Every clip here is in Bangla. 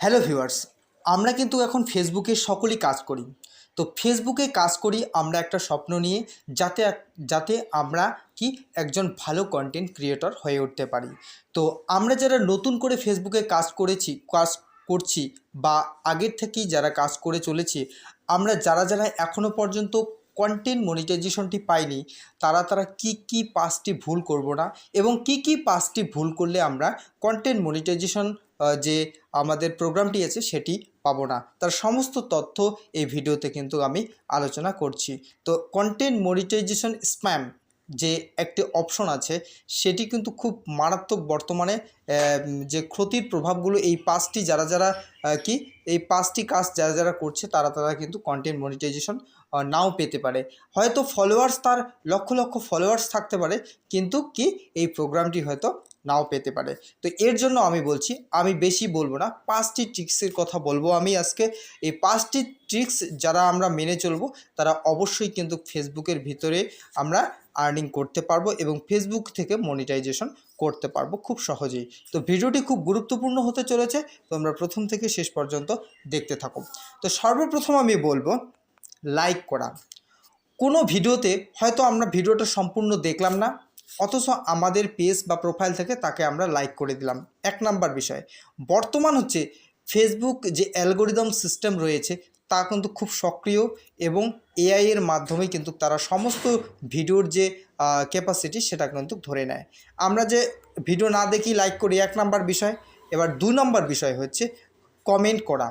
হ্যালো ভিউয়ার্স, আমরা কিন্তু এখন ফেসবুকে সকলেই কাজ করি। তো ফেসবুকে কাজ করি আমরা একটা স্বপ্ন নিয়ে, যাতে যাতে আমরা কি একজন ভালো কন্টেন্ট ক্রিয়েটর হয়ে উঠতে পারি। তো আমরা যারা নতুন করে ফেসবুকে কাজ করেছি, কাজ করছি বা আগের থেকেই যারা কাজ করে চলেছি, আমরা যারা যারা এখনও পর্যন্ত কন্টেন্ট মনিটাইজেশনটি পাইনি, তারা তারা কি কি পাঁচটি ভুল করব না? এবং কি কি পাঁচটি ভুল করলে আমরা কন্টেন্ট মনিটাইজেশন যে আমাদের প্রোগ্রামটি আছে সেটি পাবো না? তার সমস্ত তথ্য এই ভিডিওতে কিন্তু আমি আলোচনা করছি। তো কন্টেন্ট মনিটাইজেশন স্প্যাম যে একটি অপশন আছে, সেটি কিন্তু খুব মারাত্মক বর্তমানে যে ক্ষতির প্রভাবগুলো এই পাঁচটি যারা যারা কি, এই পাঁচটি কাজ যারা যারা করছে, তারা তারা কিন্তু কন্টেন্ট মনিটাইজেশন নাও পেতে পারে। হয়তো ফলোয়ার্স তার লক্ষ লক্ষ ফলোয়ার্স থাকতে পারে, কিন্তু কি, এই প্রোগ্রামটি হয়তো নাও পেতে পারে। তো এর জন্য আমি বলছি, আমি বেশি বলব না, পাঁচটি ট্রিক্সের কথা বলব আমি আজকে। এই পাঁচটি ট্রিক্স যারা আমরা মেনে চলবো, তারা অবশ্যই কিন্তু ফেসবুকের ভিতরে আমরা আর্নিং করতে পারব এবং ফেসবুক থেকে মনিটাইজেশন করতে পারব খুব সহজেই। তো ভিডিওটি খুব গুরুত্বপূর্ণ হতে চলেছে, তোমরা প্রথম থেকে শেষ পর্যন্ত দেখতে থাকো। তো সর্বপ্রথম আমি বলব লাইক করা। কোনো ভিডিওতে হয়তো আমরা ভিডিওটা সম্পূর্ণ দেখলাম না, অথচ আমাদের পেজ বা প্রোফাইল থেকে তাকে আমরা লাইক করে দিলাম। এক নাম্বার বিষয়, বর্তমান হচ্ছে ফেসবুক যে অ্যালগোরিদম সিস্টেম রয়েছে তা কিন্তু খুব সক্রিয় এবং এআই এর মাধ্যমে কিন্তু তারা সমস্ত ভিডিওর যে ক্যাপাসিটি সেটা কিন্তু ধরে নেয়। আমরা যে ভিডিও না দেখি লাইক করি, এক নাম্বার বিষয়। এবার দু নম্বর বিষয় হচ্ছে কমেন্ট করা।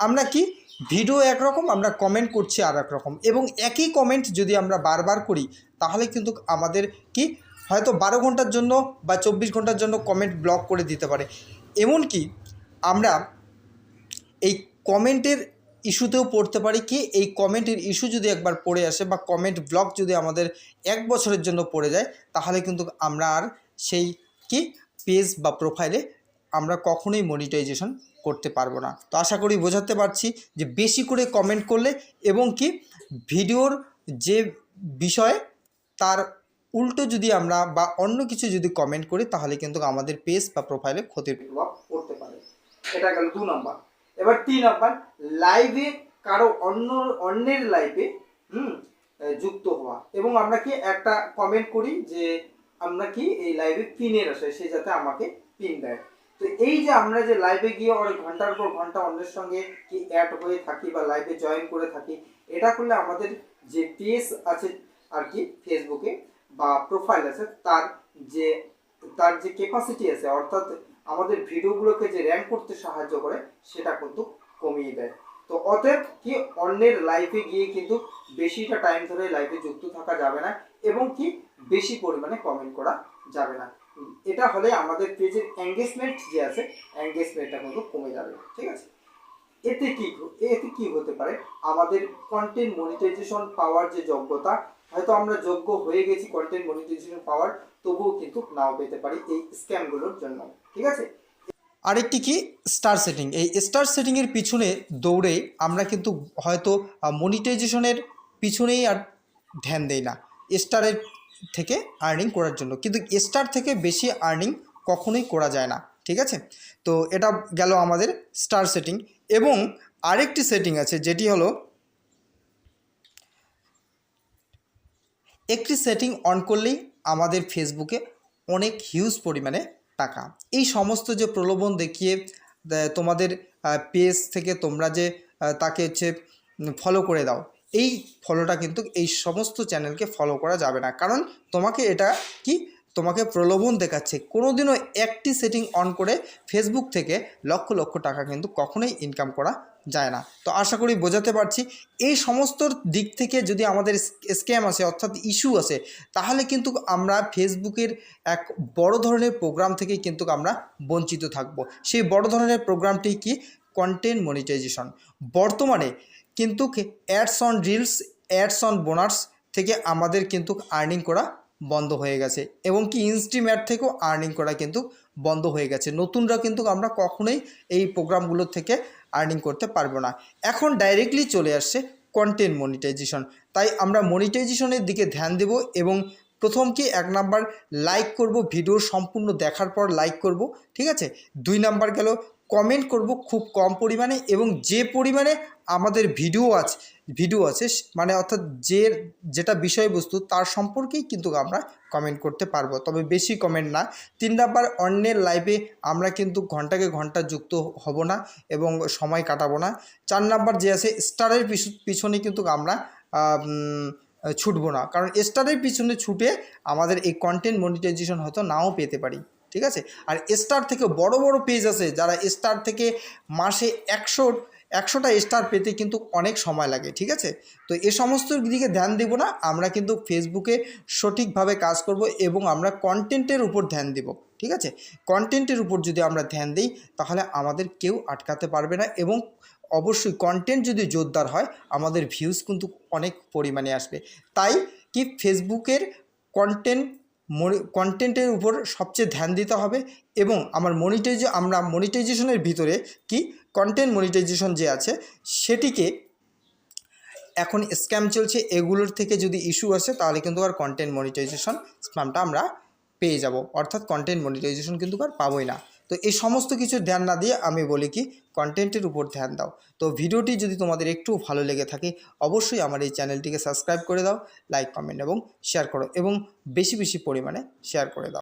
আমরা কি ভিডিও একরকম, আমরা কমেন্ট করছি আর রকম এবং একই কমেন্ট যদি আমরা বারবার করি, তাহলে কিন্তু আমাদের কি হয়তো বারো ঘণ্টার জন্য বা চব্বিশ ঘণ্টার জন্য কমেন্ট ব্লক করে দিতে পারে। এমনকি আমরা এই কমেন্টের ইস্যুতেও পড়তে পারি কি, এই কমেন্টের ইস্যু যদি একবার পড়ে আসে বা কমেন্ট ব্লক যদি আমাদের এক বছরের জন্য পড়ে যায়, তাহলে কিন্তু আমরা আর সেই কি পেজ বা প্রোফাইলে আমরা কখনোই মনিটাইজেশন করতে পারব না। তো আশা করি বোঝাতে পারছি যে বেশি করে কমেন্ট করলে এবং কি ভিডিওর যে বিষয়ে, তার উল্টো যদি আমরা বা অন্য কিছু যদি কমেন্ট করি, তাহলে কিন্তু আমাদের পেজ বা প্রোফাইলে ক্ষতির প্রভাব পড়তে পারে। এটা গেল দু নম্বর। এবার তিন নম্বর লাইভে কারও অন্য, অন্যের লাইভে হুম যুক্ত হওয়া। এবং আমরা কি একটা কমেন্ট করি যে, আমরা কি এই লাইভে পিনের আসে সে যাতে আমাকে পিন দেয়। তো এই যে আমরা যে লাইভে গিয়ে অনেক ঘণ্টার পর ঘণ্টা অন্যের সঙ্গে কি অ্যাড হয়ে থাকি বা লাইভে জয়েন করে থাকি, এটা করলে আমাদের যে পেজ আছে আর কি ফেসবুকে বা প্রোফাইল আছে, তার যে তার যে ক্যাপাসিটি আছে, অর্থাৎ আমাদের ভিডিওগুলোকে যে র্যাঙ্ক করতে সাহায্য করে, সেটা কিন্তু কমিয়ে দেয়। তো অতএব কি অন্যের লাইফে গিয়ে কিন্তু বেশিটা টাইম ধরে লাইফে যুক্ত থাকা যাবে না এবং কি বেশি পরিমাণে কমেন্ট করা যাবে না? এটা হলে আমাদের পেজের এঙ্গেজমেন্ট যে আছে এঙ্গেজমেন্টটা কিন্তু কমে যাবে, ঠিক আছে? এতে কি এতে কি হতে পারে? আমাদের কন্টেন্ট মনিটাইজেশন পাওয়ার যে যোগ্যতা হয়তো আমরা যোগ্য হয়ে গেছি কন্টেন্ট মনিটাইজেশন পাওয়ার তবুও কিন্তু নাও পেতে পারি এই স্ক্যামগুলোর জন্য, ঠিক আছে? আরেকটি কি? স্টার সেটিং এই স্টার সেটিংয়ের পিছনে দৌড়ে আমরা কিন্তু হয়তো মনিটাইজেশনের পিছনেই আর ধ্যান দেই না। স্টারের থেকে আর্নিং করার জন্য। কিন্তু স্টার থেকে বেশি আর্নিং কখনোই করা যায় না, ঠিক আছে? তো এটা গেল আমাদের স্টার সেটিং এবং আরেকটি সেটিং আছে, যেটি হলো একটি সেটিং অন করলেই আমাদের ফেসবুকে অনেক হিউজ পরিমাণে টাকা। এই সমস্ত যে প্রলোভন দেখিয়ে তোমাদের পেজ থেকে তোমরা যে তাকে হচ্ছে ফলো করে দাও, এই ফলোটা কিন্তু এই সমস্ত চ্যানেলকে ফলো করা যাবে না। কারণ তোমাকে এটা কি? তোমাকে প্রলোভন দেখাচ্ছে। কোনোদিনও একটি সেটিং অন করে ফেসবুক থেকে লক্ষ লক্ষ টাকা কিন্তু কখনোই ইনকাম করা যায় না। তো আশা করি বোঝাতে পারছি। এই সমস্ত দিক থেকে যদি আমাদের স্ক্যাম আছে অর্থাৎ ইস্যু আছে তাহলে কিন্তু আমরা ফেসবুকের এক বড় ধরনের প্রোগ্রাম থেকে কিন্তু আমরা বঞ্চিত থাকব। সেই বড় ধরনের প্রোগ্রামটি কি? Content monetisation. বর্তমানে কিন্তু ads on reels, ads on bonus থেকে আমাদের কিন্তু আর্নিং করা বন্ধ হয়ে গেছে। এবং কি ইনস্টিম্যাট থেকেও আর্নিং করা কিন্তু বন্ধ হয়ে গেছে। নতুনরা কিন্তু আমরা কখনোই এই প্রোগ্রামগুলো থেকে আর্নিং করতে পারব না। এখন ডাইরেক্টলি চলে আসছে কন্টেন্ট মনিটাইজেশন তাই আমরা মনিটাইজেশনের দিকে ধ্যান দেব এবং প্রথম কি এক নাম্বার লাইক করব ভিডিও সম্পূর্ণ দেখার পর লাইক করব, ঠিক আছে? দুই নাম্বার গেল কমেন্ট করব খুব কম পরিমাণে এবং যে পরিমাণে আমাদের ভিডিও আছে ভিডিও আছে মানে অর্থাৎ যে যেটা বিষয়বস্তু তার সম্পর্কেই কিন্তু আমরা কমেন্ট করতে পারব। তবে বেশি কমেন্ট না। তিন নাম্বার, অন্যের লাইভে আমরা কিন্তু ঘন্টাকে ঘণ্টা যুক্ত হব না এবং সময় কাটাবো না। চার নাম্বার যে আছে স্টারের পিছু- পিছনে কিন্তু আমরা ছুটবো না। কারণ স্টারের পিছনে ছুটে আমাদের এই কন্টেন্ট মনিটাইজেশন হয়তো নাও পেতে পারি। ঠিক আছে? আর স্টার থেকে বড় বড় পেজ আছে যারা স্টার থেকে মাসে একশো, একশোটা স্টার পেতে কিন্তু অনেক সময় লাগে, ঠিক আছে? তো এ সমস্ত দিকে ধ্যান দেব না, আমরা কিন্তু ফেসবুকে সঠিকভাবে কাজ করব এবং আমরা কন্টেন্টের উপর ধ্যান দেব, ঠিক আছে? কন্টেন্টের উপর যদি আমরা ধ্যান দিই, তাহলে আমাদের কেউ আটকাতে পারবে না এবং অবশ্যই কন্টেন্ট যদি জোরদার হয়, আমাদের ভিউজ কিন্তু অনেক পরিমাণে আসবে। তাই কি ফেসবুকের কন্টেন্ট কন্টেন্টের উপর সবচেয়ে ধ্যান দিতে হবে এবং আমার মনিটাইজ আমরা মনিটাইজেশনের ভিতরে কি? কন্টেন্ট মনিটাইজেশন যে আছে, সেটিকে এখন স্ক্যাম চলছে, এগুলোর থেকে যদি ইস্যু আসে, তাহলে কিন্তু আর কন্টেন্ট মনিটাইজেশন স্প্যামটা আমরা পেয়ে যাব। অর্থাৎ কন্টেন্ট মনিটাইজেশন কিন্তু আর পাবোই না। তো এই সমস্ত কিছু ধ্যান না দিয়ে আমি বলি কি কন্টেন্টের উপর ধ্যান দাও। তো ভিডিওটি যদি তোমাদের একটু ভালো লেগে থাকে, অবশ্যই আমার এই চ্যানেলটিকে সাবস্ক্রাইব করে দাও লাইক কমেন্ট এবং শেয়ার করো এবং বেশি বেশি পরিমাণে শেয়ার করে দাও।